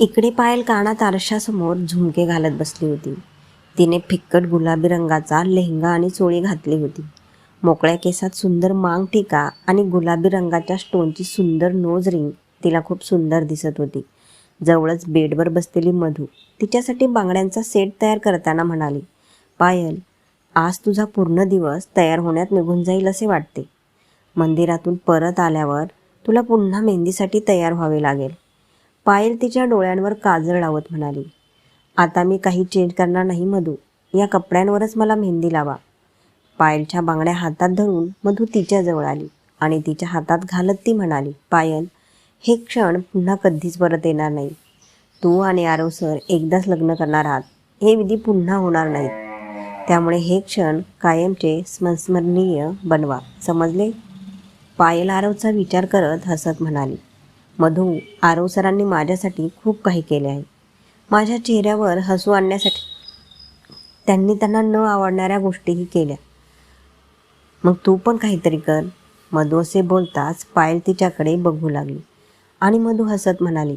इकडे पायल कानात आरशासमोर झुमके घालत बसली होती. तिने फिक्कट गुलाबी रंगाचा लेहंगा आणि चोळी घातली होती. मोकळ्या केसात सुंदर मांग टिका आणि गुलाबी रंगाच्या स्टोनची सुंदर नोज रिंग तिला खूप सुंदर दिसत होती. जवळच बेडवर बसलेली मधू तिच्यासाठी बांगड्यांचा सेट तयार करताना म्हणाली पायल आज तुझा पूर्ण दिवस तयार होण्यात निघून जाईल असे वाटते. मंदिरातून परत आल्यावर तुला पुन्हा मेहंदीसाठी तयार व्हावे लागेल. पायल तिच्या डोळ्यांवर काजळ लावत म्हणाली आता मी काही चेंज करणार नाही मधू. या कपड्यांवरच मला मेहंदी लावा. पायलच्या बांगड्या हातात धरून मधू तिच्याजवळ आली आणि तिच्या हातात घालत ती म्हणाली पायल हे क्षण पुन्हा कधीच परत येणार नाही. तू आणि आरव सर एकदाच लग्न करणार आहात. हे विधी पुन्हा होणार नाहीत. त्यामुळे हे क्षण कायमचे संस्मरणीय बनवा. समजले? पायल आरवचा विचार करत हसत म्हणाली मधू आरव सरांनी माझ्यासाठी खूप काही केले आहे. माझ्या चेहऱ्यावर हसू आणण्यासाठी त्यांनी त्यांना न आवडणाऱ्या गोष्टीही केल्या. मग तू पण काहीतरी कर. मधू असे बोलताच पायल तिच्याकडे बघू लागली आणि मधू हसत म्हणाली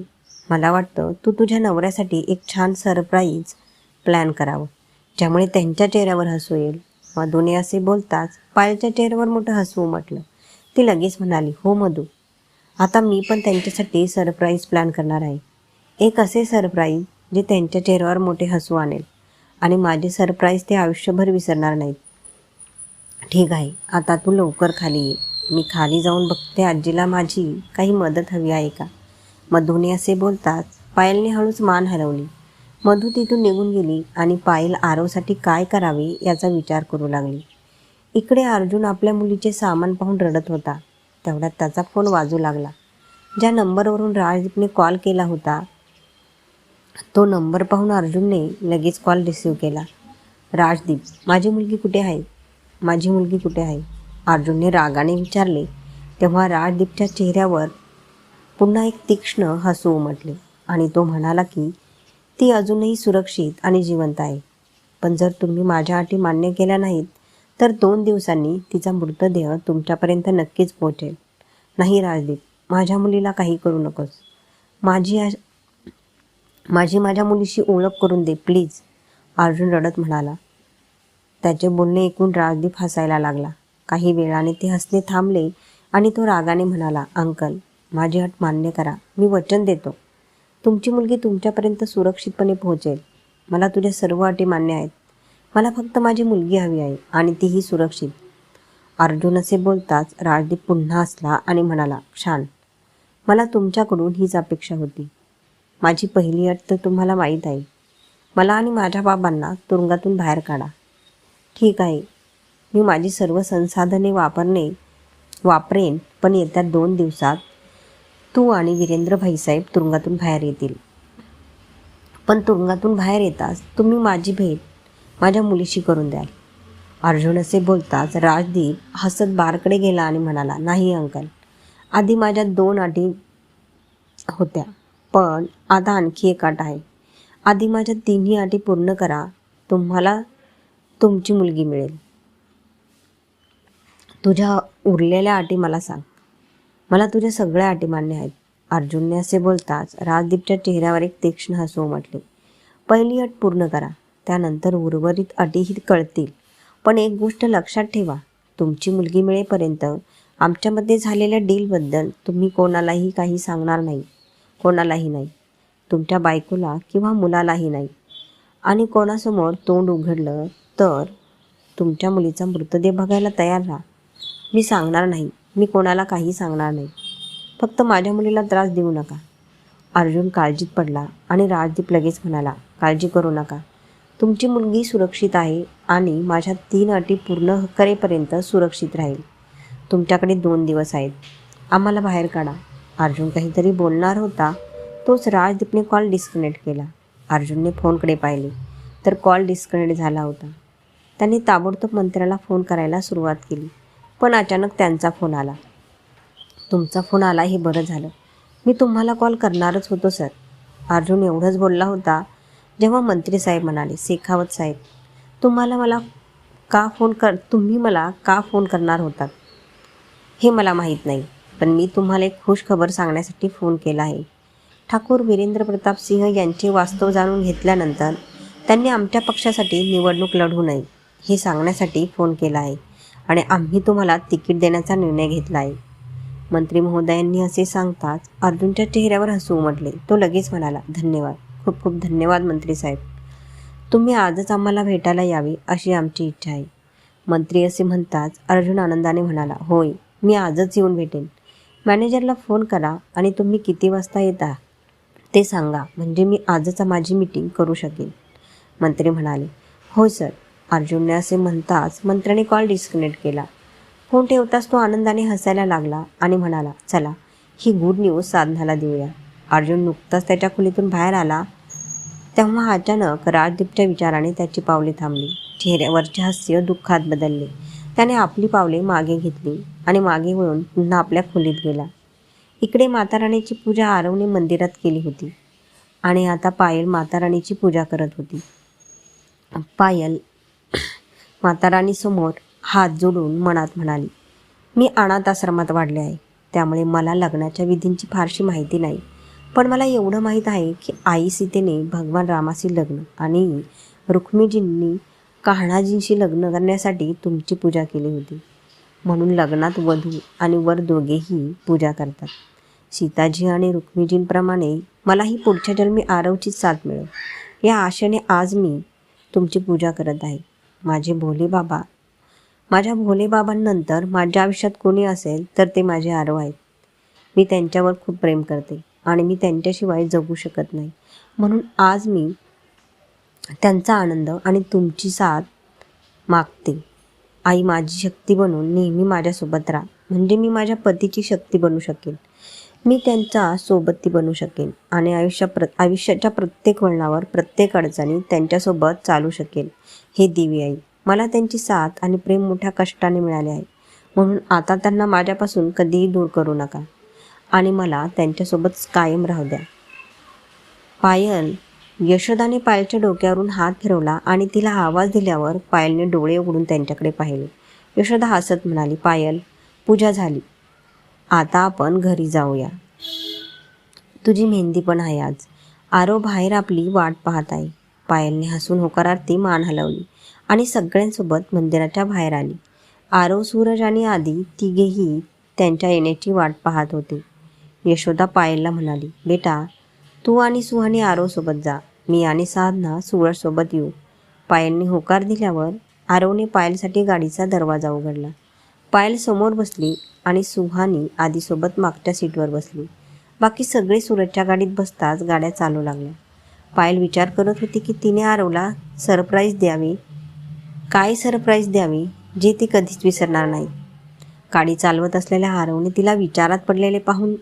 मला वाटतं तू तुझ्या नवऱ्यासाठी एक छान सरप्राईज प्लॅन करावं ज्यामुळे त्यांच्या चेहऱ्यावर हसू येईल. मधूने असे बोलताच पायलच्या चेहऱ्यावर मोठं हसू उमटलं. ती लगेच म्हणाली हो मधू आता मी पण त्यांच्यासाठी सरप्राईज प्लॅन करणार आहे. एक असे सरप्राईज जे त्यांच्या चेहऱ्यावर मोठे हसू आणेल. आणि माझे सरप्राईज ते आयुष्यभर विसरणार नाहीत. ठीक आहे आता तू लवकर खाली ये. मी खाली जाऊन बघते आजीला माझी काही मदत हवी आहे का? मधूने असे बोलताच पायलने हळूच मान हलवली. मधू तिथून निघून गेली आणि पायल आरवसाठी काय करावे याचा विचार करू लागली. इकडे अर्जुन आपल्या मुलीचे सामान पाहून रडत होता. तेवढ्यात त्याचा फोन वाजू लागला. ज्या नंबरवरून राजदीपने कॉल केला होता तो नंबर पाहून अर्जुनने लगेच कॉल रिसीव केला. राजदीप माझी मुलगी कुठे आहे? माझी मुलगी कुठे आहे? अर्जुनने रागाने विचारले. तेव्हा राजदीपच्या चेहऱ्यावर पुन्हा एक तीक्ष्ण हसू उमटले आणि तो म्हणाला की ती अजूनही सुरक्षित आणि जिवंत आहे. पण जर तुम्ही माझ्या अटी मान्य केल्या नाहीत तर दोन दिवसांनी तिचा मृतदेह तुमच्यापर्यंत नक्कीच पोहोचेल. नाही राजदीप माझ्या मुलीला काही करू नकोस. माझी आ माझी माझ्या मुलीशी ओळख करून दे प्लीज अर्जुन रडत म्हणाला. त्याचे बोलणे ऐकून राजदीप हसायला लागला. काही वेळाने ते हसणे थांबले आणि तो रागाने म्हणाला अंकल माझी अट मान्य करा मी वचन देतो. तुमची मुलगी तुमच्यापर्यंत सुरक्षितपणे पोहोचेल. मला तुझ्या सर्व अटी मान्य आहेत. मला फक्त माझी मुलगी हवी आहे आणि तीही सुरक्षित. अर्जुन असे बोलताच राजदीप पुन्हा हसला आणि म्हणाला छान मला तुमच्याकडून हीच अपेक्षा होती. माझी पहिली अट तर तुम्हाला माहीत आहे. मला आणि माझ्या बाबांना तुरुंगातून बाहेर काढा. ठीक आहे मी माझी सर्व संसाधने वापरणे वापरेन पण येत्या दोन दिवसात तू आणि वीरेंद्र भाईसाहेब तुरुंगातून बाहेर येतील. पण तुरुंगातून बाहेर येताच तुम्ही माझी भेट माझ्या मुलीशी करून द्याल. अर्जुन असे बोलताच राजदीप हसत बारकडे गेला आणि म्हणाला नाही अंकल. आधी माझ्या दोन अटी होत्या पण आता आणखी एक अट आहे. आधी माझ्या तिन्ही अटी पूर्ण करा तुम्हाला तुमची मुलगी मिळेल. तुझ्या उरलेल्या अटी मला सांग. मला तुझ्या सगळ्या अटी मान्य आहेत. अर्जुनने असे बोलताच राजदीपच्या चेहऱ्यावर एक तीक्ष्ण हसू उमटले. पहिली अट पूर्ण करा. त्यानंतर उर्वरित अटीही कळतील. पण एक गोष्ट लक्षात ठेवा तुमची मुलगी मिळेपर्यंत आमच्यामध्ये झालेल्या डीलबद्दल तुम्ही कोणालाही काही सांगणार नाही. कोणालाही नाही. तुमच्या बायकोला किंवा मुलालाही नाही. आणि कोणासमोर तोंड उघडलं तर तुमच्या मुलीचा मृतदेह बघायला तयार राहा. मी सांगणार नाही. मी कोणाला काही सांगणार नाही. फक्त माझ्या मुलीला त्रास देऊ नका. अर्जुन काळजीत पडला आणि राजदीप लगेच म्हणाला काळजी करू नका. तुमची मुलगी सुरक्षित आहे आणि माझ्या तीन अटी पूर्ण करेपर्यंत सुरक्षित राहील. तुमच्याकडे दोन दिवस आहेत. आम्हाला बाहेर काढा. अर्जुन काहीतरी बोलणार होता. तोच राजदीपने कॉल डिस्कनेक्ट केला. अर्जुनने फोनकडे पाहिले. तर कॉल डिस्कनेक्ट झाला होता. त्यांनी ताबडतोब मंत्र्याला फोन करायला सुरुवात केली. पण अचानक त्यांचा फोन आला. तुमचा फोन आला हे बरं झालं. मी तुम्हाला कॉल करणारच होतो सर. अर्जुन एवढंच बोलला होता. जेव्हा मंत्री साहेब म्हणाले शेखावत साहेब तुम्हाला मला का फोन कर तुम्ही मला का फोन करणार होतात? हे मला माहीत नाही पण मी तुम्हाला एक खुश खबर सांगण्यासाठी फोन केला आहे. ठाकूर वीरेंद्र प्रताप सिंह यांचे वास्तव जाणून घेतल्यानंतर त्यांनी आमच्या पक्षासाठी निवडणूक लढू नये हे सांगण्यासाठी फोन केला आहे आणि आम्ही तुम्हाला तिकीट देण्याचा निर्णय घेतला आहे. मंत्री महोदयांनी असे सांगताच अर्जुनच्या चेहऱ्यावर हसू उमटले. तो लगेच म्हणाला धन्यवाद. खूप खूप धन्यवाद मंत्री साहेब. तुम्ही आजच आम्हाला भेटायला यावे अशी आमची इच्छा आहे. मंत्री असे म्हणताच अर्जुन आनंदाने म्हणाला होय मी आजच येऊन भेटेन. मॅनेजरला फोन करा आणि तुम्ही किती वाजता येता ते सांगा म्हणजे मी आजच माझी मीटिंग करू शकेन. मंत्री म्हणाले हो सर. अर्जुनने असे म्हणताच मंत्र्याने कॉल डिस्कनेक्ट केला. फोन ठेवताच तो आनंदाने हसायला लागला आणि म्हणाला चला ही गुड न्यूज साधनाला देऊया. अर्जुन नुकताच त्याच्या खोलीतून बाहेर आला. तेव्हा अचानक राजदीपच्या विचाराने त्याची पावले थांबली. चेहऱ्यावरचे हास्य दुःखात बदलले. त्याने आपली पावले मागे घेतली आणि मागे वळून पुन्हा आपल्या खोलीत गेला. इकडे माताराणीची पूजा आरवने मंदिरात केली होती आणि आता पायल माताराणीची पूजा करत होती. पायल माताराणीसमोर हात जोडून मनात म्हणाली मी अनाथ आश्रमात वाढले आहे. त्यामुळे मला लग्नाच्या विधींची फारशी माहिती नाही. पण मला एवढं माहीत आहे की आई सीतेने भगवान रामाशी लग्न आणि रुक्मिणीजींनी कान्हाजींशी लग्न करण्यासाठी तुमची पूजा केली होती. म्हणून लग्नात वधू आणि वर दोघेही पूजा करतात. सीताजी आणि रुक्मिणीजींप्रमाणे मलाही पुढच्या जन्मी आरवचीच साथ मिळो या आशेने आज मी तुमची पूजा करत आहे. माझे भोले बाबा माझ्या भोले बाबांनंतर माझ्या आयुष्यात कोणी असेल तर ते माझे आरव आहेत. मी त्यांच्यावर खूप प्रेम करते. आणि मी त्यांच्याशिवाय जगू शकत नाही. म्हणून आज मी त्यांचा आनंद आणि तुमची साथ मागते. आई माझी शक्ती बनून नेहमी माझ्यासोबत राहा. म्हणजे मी माझ्या पतीची शक्ती बनू शकेन. मी त्यांचा सोबती बनू शकेन. आणि आयुष्या प्र आयुष्याच्या प्रत्येक वळणावर प्रत्येक अडचणी त्यांच्यासोबत चालू शकेल हे देवी आई मला त्यांची साथ आणि प्रेम मोठ्या कष्टाने मिळाले आहे. म्हणून आता त्यांना माझ्यापासून कधीही दूर करू नका. आणि मला त्यांच्यासोबत कायम राहू द्या. पायल यशोदाने पायलच्या डोक्यावरून हात फिरवला आणि तिला आवाज दिल्यावर पायलने डोळे उघडून त्यांच्याकडे पाहिले. यशोदा हसत म्हणाली पायल पूजा झाली. आता आपण घरी जाऊया. तुझी मेहंदी पण आहे आज. आरो बाहेर आपली वाट पाहत आहे. पायलने हसून होकारार्थी मान हलवली आणि सगळ्यांसोबत मंदिराच्या बाहेर आली. आरो सूरज आणि आदी तिघेही त्यांच्या येण्याची वाट पाहत होती. यशोदा पायलला म्हणाली बेटा तू आणि सुहानी आरोसोबत जा. मी आणि साधना सुरजसोबत येऊ. पायलने होकार दिल्यावर आरवने पायलसाठी गाडीचा दरवाजा उघडला. पायल समोर बसली आणि सुहानी आधीसोबत मागच्या सीटवर बसली. बाकी सगळे सुरतच्या गाडीत बसताच गाड्या चालू लागल्या. पायल विचार करत होती की तिने आरवला सरप्राईज द्यावी? काय सरप्राईज द्यावी जे ती कधीच विसरणार नाही? गाडी चालवत असलेल्या आरवने तिला विचारात पडलेले पाहून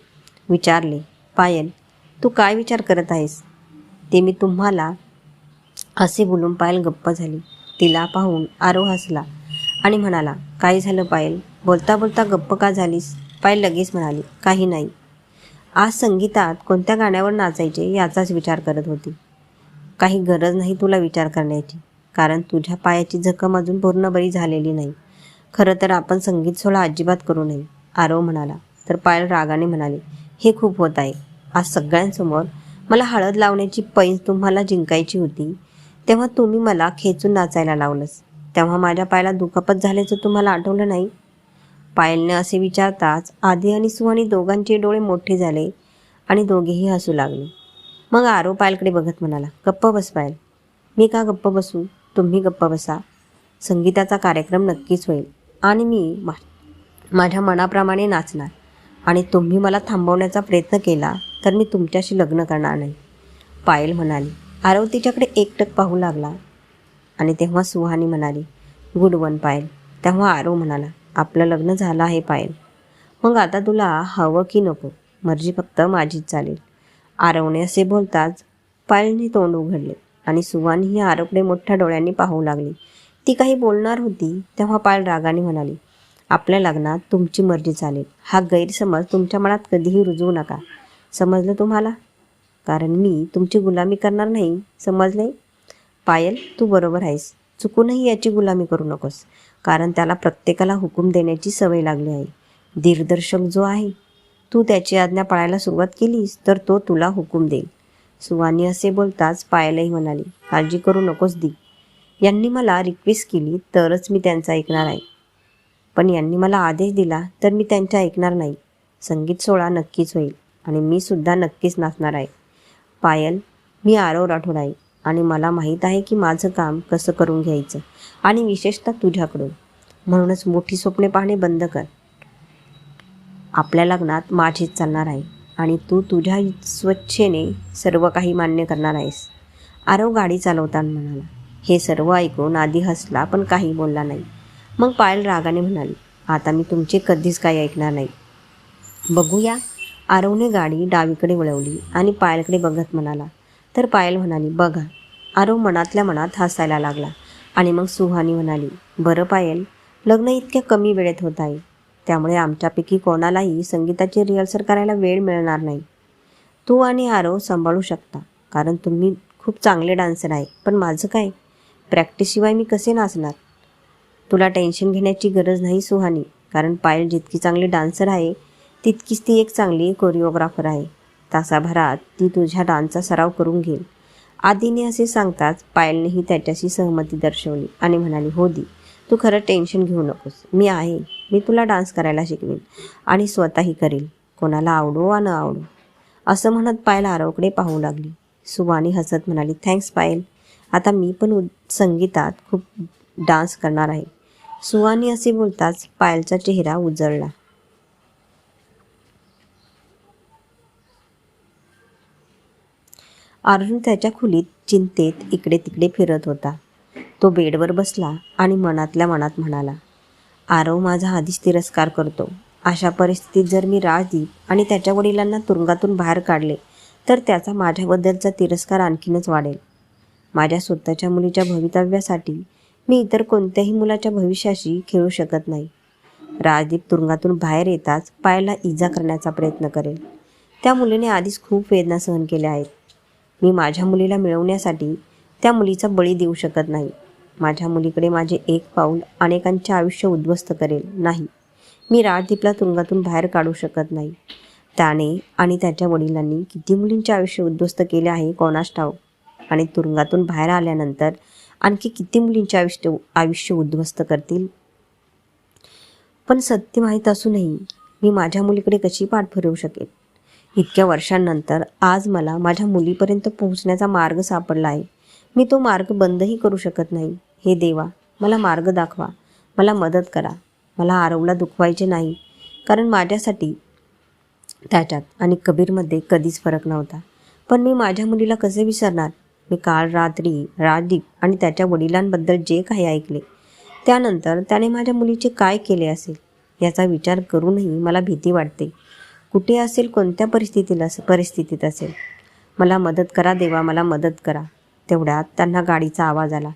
विचारले पायल तू काय विचार करत आहेस? ते मी तुम्हाला असे बोलून पायल गप्प झाली. तिला पाहून आरो हसला आणि म्हणाला काय झालं पायल? बोलता बोलता गप्प का झालीस? पायल लगेच म्हणाली काही नाही. आज संगीतात कोणत्या गाण्यावर नाचायचे याचाच विचार करत होती. काही गरज नाही तुला विचार करण्याची कारण तुझ्या पायाची जखम अजून पूर्ण बरी झालेली नाही. खरं तर आपण संगीत सोहळा अजिबात करू नये. आरव म्हणाला. तर पायल रागाने म्हणाले हे खूप होत आहे. आज सगळ्यांसमोर मला हळद लावण्याची पैज तुम्हाला जिंकायची होती. तेव्हा तुम्ही मला खेचून नाचायला लावलंस. तेव्हा माझ्या पायाला दुखापत झाल्याचं तुम्हाला आठवलं नाही? पायलने असे विचारताच आधी आणि सुहानी दोघांचे डोळे मोठे झाले आणि दोघेही हसू लागले. मग आरो पायलकडे बघत म्हणाला गप्प बस पायल. मी का गप्प बसू? तुम्ही गप्प बसा. संगीताचा कार्यक्रम नक्कीच होईल आणि मी मा माझ्या मनाप्रमाणे नाचणार. आणि तुम्ही मला थांबवण्याचा प्रयत्न केला तर मी तुमच्याशी लग्न करणार नाही. पायल म्हणाली. आरव तिच्याकडे एकटक पाहू लागला. आणि तेव्हा सुहानी म्हणाली गुड वन पायल. तेव्हा आरव म्हणाला आपलं लग्न झालं आहे पायल. मग आता तुला हवं की नको. मर्जी फक्त माझीच चालेल. आरवने असे बोलताच पायलने तोंड उघडले आणि सुहानी ही आरवकडे मोठ्या डोळ्यांनी पाहू लागली. ती काही बोलणार होती तेव्हा पायल रागाने म्हणाली आपल्या लग्नात तुमची मर्जी चालेल. हा गैरसमज तुमच्या मनात कधीही रुजवू नका. समजलं तुम्हाला? कारण मी तुमची गुलामी करणार नाही. समजले पायल तू बरोबर आहेस. चुकूनही याची गुलामी करू नकोस. कारण त्याला प्रत्येकाला हुकूम देण्याची सवय लागली आहे. दिग्दर्शक जो आहे तू त्याची आज्ञा पाळायला सुरुवात केलीस तर तो तुला हुकूम देईल. सुवानी असे बोलताच पायलही म्हणाली काळजी करू नकोस दी. यांनी मला रिक्वेस्ट केली तरच मी त्यांचं ऐकणार आहे. पण यांनी मला आदेश दिला तर मी त्यांच्या ऐकणार नाही. संगीत सोहळा नक्कीच होईल आणि मी सुद्धा नक्कीच नाचणार आहे. पायल मी आरव राठोड आहे आणि मला माहीत आहे की माझं काम कसं करून घ्यायचं आणि विशेषतः तुझ्याकडून. म्हणूनच मोठी स्वप्ने पाहणे बंद कर. आपल्या लग्नात माझीच चालणार आहे आणि तू तुझ्या स्वच्छेने सर्व काही मान्य करणार आहेस. आरव गाडी चालवताना म्हणाला हे सर्व ऐकून आधी हसला पण काही बोलला नाही. मग पायल रागाने म्हणाली आता मी तुमचे कधीच काही ऐकणार नाही. बघूया. आरवने गाडी डावीकडे वळवली आणि पायलकडे बघत म्हणाला. तर पायल म्हणाली बघा. आरव मनातल्या मनात हसायला लागला आणि मग सुहानी म्हणाली बरं पायल लग्न इतक्या कमी वेळेत होत आहे. त्यामुळे आमच्यापैकी कोणालाही संगीताची रिहर्सल करायला वेळ मिळणार नाही. तू आणि आरव सांभाळू शकता कारण तुम्ही खूप चांगले डान्सर आहे. पण माझं काय? प्रॅक्टिसशिवाय मी कसे नाचणार? तुला टेन्शन घेण्याची गरज नाही सुहानी कारण पायल जितकी चांगली डान्सर आहे तितकीच ती एक चांगली कोरिओग्राफर आहे. तासाभरात ती तुझ्या डान्सचा सराव करून घेईल. आदीने असे सांगताच पायलनेही त्याच्याशी सहमती दर्शवली आणि म्हणाली हो दी तू खरं टेन्शन घेऊ नकोस. मी आहे. मी तुला डान्स करायला शिकवेन आणि स्वतःही करेल. कोणाला आवडो वा न आवडो. असं म्हणत पायल आरवकडे पाहू लागली. सुवानी हसत म्हणाली थँक्स पायल. आता मी पण उद संगीतात खूप डान्स करणार आहे. सुहानी असे बोलताच पायलचा चेहरा उजळला. अर्जुन त्याच्या खोलीत चिंतेत इकडे तिकडे फिरत होता. तो बेडवर बसला आणि मनातल्या मनात म्हणाला आरव माझा आधीच तिरस्कार करतो. अशा परिस्थितीत जर मी राजदीप आणि त्याच्या वडिलांना तुरुंगातून बाहेर काढले तर त्याचा माझ्याबद्दलचा तिरस्कार आणखीनच वाढेल. माझ्या स्वतःच्या मुलीच्या भवितव्यासाठी मी इतर कोणत्याही मुलाच्या भविष्याशी खेळू शकत नाही. राजदीप तुरुंगातून बाहेर येताच पायाला इजा करण्याचा प्रयत्न करेल. त्या मुलीने आधीच खूप वेदना सहन केल्या आहेत. मी माझ्या मुलीला मिळवण्यासाठी त्या मुलीचा बळी देऊ शकत नाही. माझ्या मुलीकडे माझे एक पाऊल अनेकांचे आयुष्य उद्ध्वस्त करेल नाही. मी राजदीपला तुरुंगातून बाहेर काढू शकत नाही. त्याने आणि त्याच्या वडिलांनी किती मुलींचे आयुष्य उद्ध्वस्त केले आहे कोणास ठाऊक? आणि तुरुंगातून बाहेर आल्यानंतर आणखी किती मुलींचे आयुष्य आयुष्य उद्ध्वस्त करतील? पण सत्य माहीत असूनही मी माझ्या मुलीकडे कशी पाठ फिरवू शकेल इतक्या वर्षांनंतर आज मला माझ्या मुलीपर्यंत पोहोचण्याचा मार्ग सापडला आहे. मी तो मार्ग बंदही करू शकत नाही. हे देवा मला मार्ग दाखवा. मला मदत करा. मला आरवला दुखवायचे नाही. कारण माझ्यासाठी त्याच्यात आणि कबीरमध्ये कधीच फरक नव्हता. पण मी माझ्या मुलीला कसे विसरणार? मी काल रात्री राजदीप आणि त्याच्या वडिलांबद्दल जे काही ऐकले त्यानंतर त्याने माझ्या मुलीचे काय केले असेल याचा विचार करूनही मला भीती वाटते. कुठे असेल कोणत्या परिस्थितीला परिस्थितीत असेल? मला मदत करा देवा मला मदत करा. तेवढ्यात त्यांना गाडीचा आवाज आला.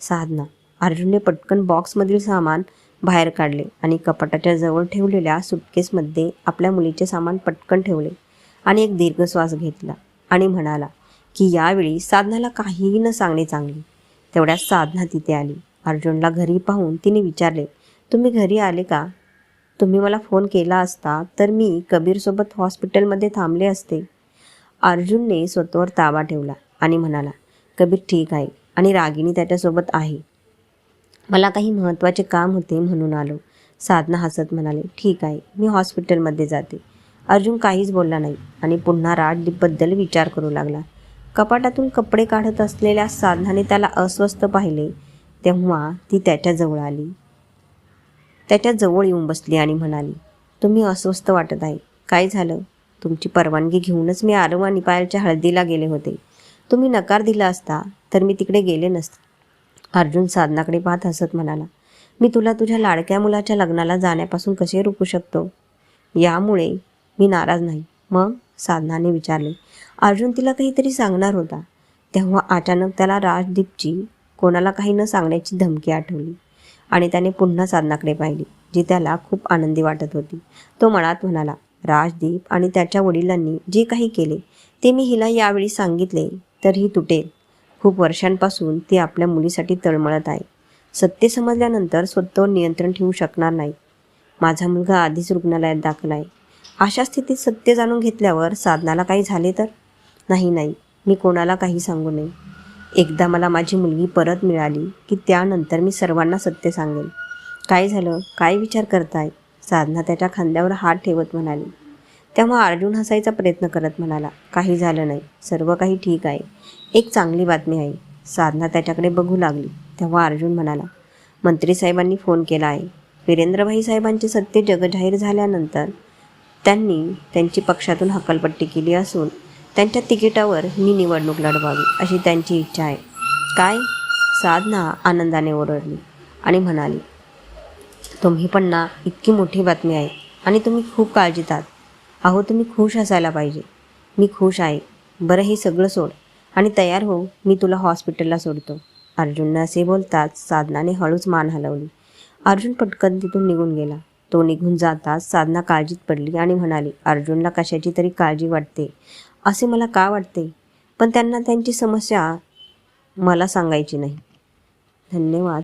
साधना अर्जुनने पटकन बॉक्समधील सामान बाहेर काढले आणि कपाटाच्या जवळ ठेवलेल्या सुटकेसमध्ये आपल्या मुलीचे सामान पटकन ठेवले आणि एक दीर्घ श्वास घेतला आणि म्हणाला की यावेळी साधनाला काहीही न सांगणे चांगले. तेवढ्यात साधना तिथे आली. अर्जुनला घरी पाहून तिने विचारले तुम्ही घरी आले का? तुम्ही मला फोन केला असता तर मी कबीरसोबत हॉस्पिटलमध्ये थांबले असते. अर्जुनने स्वतःवर ताबा ठेवला आणि म्हणाला कबीर ठीक आहे आणि रागिणी त्याच्यासोबत आहे. मला काही महत्त्वाचे काम होते म्हणून आलो. साधना हसत म्हणाले ठीक आहे मी हॉस्पिटलमध्ये जाते. अर्जुन काहीच बोलला नाही आणि पुन्हा राजदीपबद्दल विचार करू लागला. कपाटातून कपडे काढत असलेल्या साधनाने त्याला अस्वस्थ पाहिले तेव्हा ती त्याच्याजवळ आली. त्याच्याजवळ येऊन बसली आणि म्हणाली तुम्ही अस्वस्थ वाटत आहे. काय झालं? तुमची परवानगी घेऊनच मी आरव आणि पायलच्या हळदीला गेले होते. तुम्ही नकार दिला असता तर मी तिकडे गेले नसते अर्जुन साधनाकडे पाहत हसत म्हणाला मी तुला तुझ्या लाडक्या मुलाच्या लग्नाला जाण्यापासून कसे रोखू शकतो? यामुळे मी नाराज नाही. मग साधनाने विचारले अर्जुन तिला काहीतरी सांगणार होता. तेव्हा अचानक त्याला राजदीपची कोणाला काही न सांगण्याची धमकी आठवली आणि त्याने पुन्हा साधनाकडे पाहिली जी त्याला खूप आनंदी वाटत होती. तो मनात म्हणाला राजदीप आणि त्याच्या वडिलांनी जे काही केले ते मी हिला यावेळी सांगितले तर ही तुटेल. खूप वर्षांपासून ती आपल्या मुलीसाठी तळमळत आहे. सत्य समजल्यानंतर स्वतःवर नियंत्रण ठेवू शकणार नाही. माझा मुलगा आधीच रुग्णालयात दाखल आहे. अशा स्थितीत सत्य जाणून घेतल्यावर साधनाला काही झाले तर? नाही नाही. मी कोणाला काही सांगू नये. एकदा मला माझी मुलगी परत मिळाली की त्यानंतर मी सर्वांना सत्य सांगेन. काय झालं? काय विचार करताय? साधना त्याच्या खांद्यावर हात ठेवत म्हणाली. तेव्हा अर्जुन हसायचा प्रयत्न करत म्हणाला काही झालं नाही. सर्व काही ठीक आहे. एक चांगली बातमी आहे. साधना त्याच्याकडे बघू लागली. तेव्हा अर्जुन म्हणाला मंत्री साहेबांनी फोन केला आहे. वीरेंद्रभाई साहेबांचे सत्य जगजाहीर झाल्यानंतर त्यांनी त्यांची पक्षातून हकलपट्टी केली असून त्यांच्या तिकिटावर मी निवडणूक लढवावी अशी त्यांची इच्छा आहे. काय? साधना आनंदाने ओरडली आणि म्हणाली तुम्ही पण ना इतकी मोठी बातमी आहे आणि तुम्ही खूप काळजीत आहात. अहो तुम्ही खुश असायला पाहिजे. मी खुश आहे. बरं हे सगळं सोड आणि तयार हो मी तुला हॉस्पिटलला सोडतो. अर्जुननं असे बोलताच साधनाने हळूच मान हलवली. अर्जुन पटकन तिथून निघून गेला. तो निघून जाताच साधना काळजीत पडली आणि म्हणाली अर्जुनला कशाची तरी काळजी वाटते. असे मला का वाटते? पण त्यांना त्यांची समस्या मला सांगायची नाही. धन्यवाद.